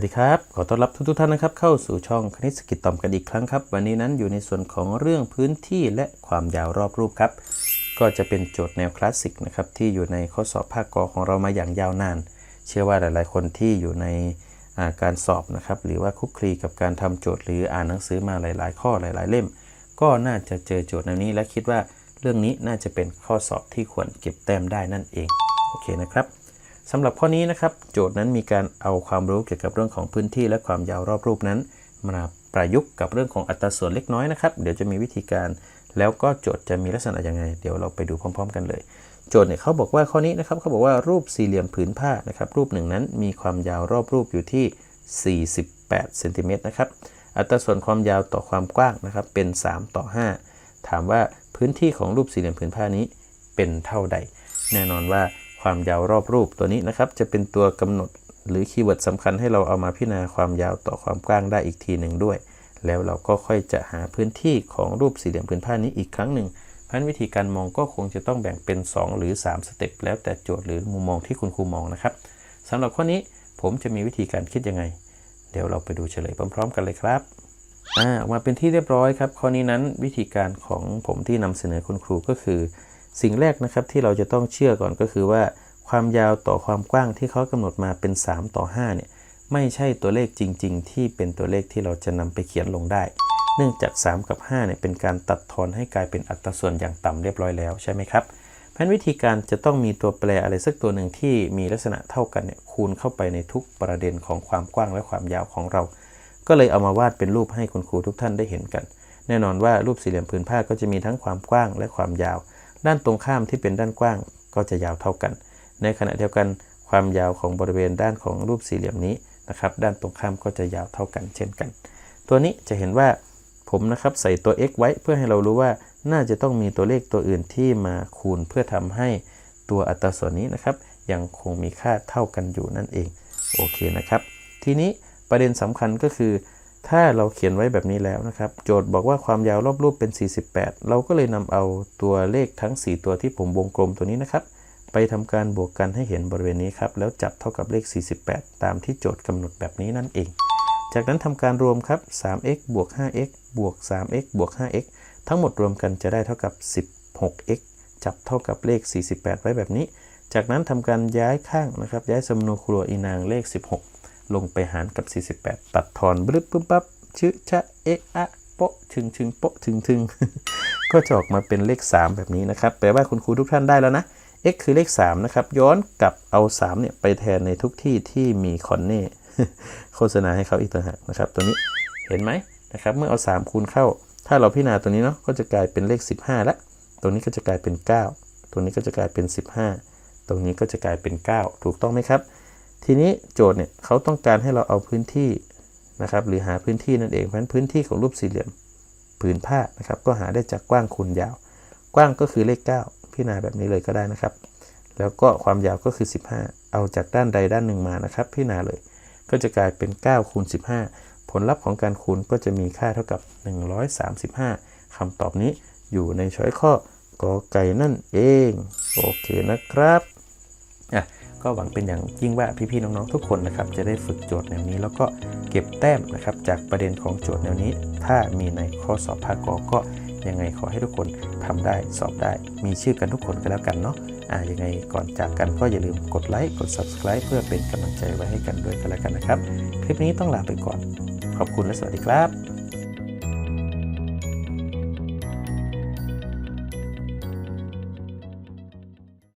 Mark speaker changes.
Speaker 1: วัสดีครับ ขอต้อนรับทุกทท่านนะครับ เข้าสู่ช่องคณิตสกิจตอมกันอีกครั้งครับ วันนี้นั้นอยู่ในส่วนของเรื่องพื้นที่และความยาวรอบรูปครับ ก็จะเป็นโจทย์แนวคลาสสิกนะครับที่อยู่ในข้อสอบภาคกอของเรามาอย่างยาวนาน เชื่อว่าหลาย ๆ คนที่อยู่ในการสอบนะครับ หรือว่าคุกคลีกับการทำโจทย์หรืออ่านหนังสือมาหลาย ๆ ข้อหลาย ๆ เล่ม ก็น่าจะเจอโจทย์แนวนี้ และคิดว่าเรื่องนี้น่าจะเป็นข้อสอบที่ควรเก็บแต้มได้นั่นเอง โอเคนะครับ สำหรับข้อนี้นะครับ โจทย์นั้นมีการเอาความรู้เกี่ยวกับเรื่องของพื้นที่และความยาวรอบรูปนั้น มาประยุกต์กับเรื่องของอัตราส่วนเล็กน้อยนะครับเดี๋ยวจะมีวิธีการ แล้วก็โจทย์จะมีลักษณะยังไง เดี๋ยวเราไปดูพร้อม ๆ กันเลย โจทย์เนี่ยเขาบอกว่าข้อนี้นะครับเขาบอกว่ารูปสี่เหลี่ยมผืนผ้านะครับรูปหนึ่งนั้นมีความยาวรอบรูปอยู่ที่ 48เซนติเมตรนะครับอัตราส่วนความยาวต่อความกว้างนะครับเป็น 3 ต่อ 5 ถามว่าพื้นที่ของรูปสี่เหลี่ยมผืนผ้านี้เป็นเท่าใด แน่นอนว่า ความยาวรอบรูปตัวนี้นะครับ จะเป็นตัวกำหนดหรือคีย์เวิร์ดสำคัญให้เราเอามาพิจารณาความยาวต่อความกว้างได้อีกทีหนึ่งด้วย แล้วเราก็ค่อยจะหาพื้นที่ของรูปสี่เหลี่ยมผืนผ้านี้อีกครั้งหนึ่งพันวิธีการมองก็คงจะต้องแบ่งเป็น 2 หรือ 3 สเต็ปแล้วแต่โจทย์หรือมุมมองที่คุณครูมองนะครับสำหรับข้อนี้ผมจะมีวิธีการคิดยังไง เดี๋ยวเราไปดูเฉลยพร้อม ๆ กันเลยครับอ่ามาเป็นที่เรียบร้อยครับข้อนี้นั้นวิธีการของผมที่นำเสนอคุณครูก็คือ สิ่งแรกนะครับที่เราจะต้องเชื่อก่อนก็คือว่า ความยาวต่อความกว้างที่เขากำหนดมาเป็น 3 ต่อ5เนี่ยไม่ใช่ตัวเลขจริง ๆ ที่เป็นตัวเลขที่เราจะนำไปเขียนลงได้ เนื่องจาก 3 กับ5เนี่ยเป็นการตัดทอนให้กลายเป็นอัตราส่วนอย่างต่ำเรียบร้อยแล้วใช่ไหมครับเพราะฉะนั้นวิธีการจะต้องมีตัวแปรอะไรสักตัวหนึ่งที่มีลักษณะเท่ากันเนี่ยคูณเข้าไปในทุกประเด็นของความกว้างและความยาวของเรา ก็เลยเอามาวาดเป็นรูปให้คุณครูทุกท่านได้เห็นกัน แน่นอนว่ารูปสี่เหลี่ยมผืนผ้าก็จะมีทั้งความกว้างและความยาว ด้านตรงข้ามที่เป็นด้านกว้างก็จะยาวเท่ากัน ในขณะเดียวกันความยาวของบริเวณด้านของรูปสี่เหลี่ยมนี้นะครับ ด้านตรงข้ามก็จะยาวเท่ากันเช่นกัน ตัวนี้จะเห็นว่าผมนะครับใส่ตัว x ไว้เพื่อให้เรารู้ว่าน่าจะต้องมีตัวเลขตัวอื่นที่มาคูณเพื่อทำให้ตัวอัตราส่วนนี้นะครับ ยังคงมีค่าเท่ากันอยู่นั่นเองโอเคนะครับ ทีนี้ประเด็นสำคัญก็คือ ถ้าเราเขียนไว้แบบนี้แล้วนะครับ โจทย์บอกว่าความยาวรอบรูปเป็น 48 เราก็เลยนำเอาตัวเลขทั้ง 4 ตัวที่ผมวงกลมตัวนี้นะครับ ไปทำการบวกกันให้เห็นบริเวณนี้ครับ แล้วจับเท่ากับเลข 48 ตามที่โจทย์กำหนดแบบนี้นั่นเอง จากนั้นทำการรวมครับ 3x บวก 5x บวก 3x บวก 5x ทั้งหมดรวมกันจะได้เท่ากับ 16x จับเท่ากับเลข 48 ไว้แบบนี้ จากนั้นทำการย้ายข้างนะครับ ย้ายสมโนครัวอีนางเลข 16 ลงไปหารกับ 48 ตัดทอนบลึบปึ๊บปั๊บชึชะเอะอะโปะชึงชึงโปะชึงชึงก็จะออกมาเป็นเลข 3 แบบนี้นะครับ แปลว่าคุณครูทุกท่านได้แล้วนะ x คือเลข 3 นะครับ ย้อนกลับเอา 3 เนี่ย ไปแทนในทุกที่ที่มีคอนเน่โฆษณาให้เขาอีกต่างหากนะครับ ตัวนี้เห็นไหมนะครับ เมื่อเอา 3 คูณเข้า ถ้าเราพิจารณาตัวนี้เนาะก็จะกลายเป็นเลข 15แล้วตรงนี้ก็จะกลายเป็น 9ตรงนี้ก็จะกลายเป็น 15 ตรงนี้ก็จะกลายเป็น 9 ถูกต้องไหมครับ ทีนี้โจทย์เนี่ยเขาต้องการให้เราเอาพื้นที่นะครับ หรือหาพื้นที่นั่นเอง เพราะฉะนั้นพื้นที่ของรูปสี่เหลี่ยมผืนผ้านะครับ ก็หาได้จากกว้างคูณยาว กว้างก็คือเลข 9 พิจารณาแบบนี้เลยก็ได้นะครับ แล้วก็ความยาวก็คือ 15 เอาจากด้านใดด้านหนึ่งมานะครับ พิจารณาเลย ก็จะกลายเป็น9คูณ15 ผลลัพธ์ของการคูณก็จะมีค่าเท่ากับ 135คำตอบนี้อยู่ในช้อยข้อกอไก่นั่นเอง โอเคนะครับอะ ก็หวังเป็นอย่างยิ่งว่าพี่ๆน้องๆทุกคนนะครับจะได้ฝึกโจทย์แนวนี้ แล้วก็เก็บแต้มนะครับจากประเด็นของโจทย์แนวนี้ ถ้ามีในข้อสอบภาคกอก็ยังไงขอให้ทุกคนทำได้สอบได้ มีชื่อกันทุกคนก็แล้วกันเนาะอ่ายังไงก่อนจากกันก็อย่าลืมกดไลค์กด subscribe เพื่อเป็นกำลังใจไว้ให้กันด้วยกันแล้วกันนะครับ คลิปนี้ต้องลาไปก่อน ขอบคุณและสวัสดีครับ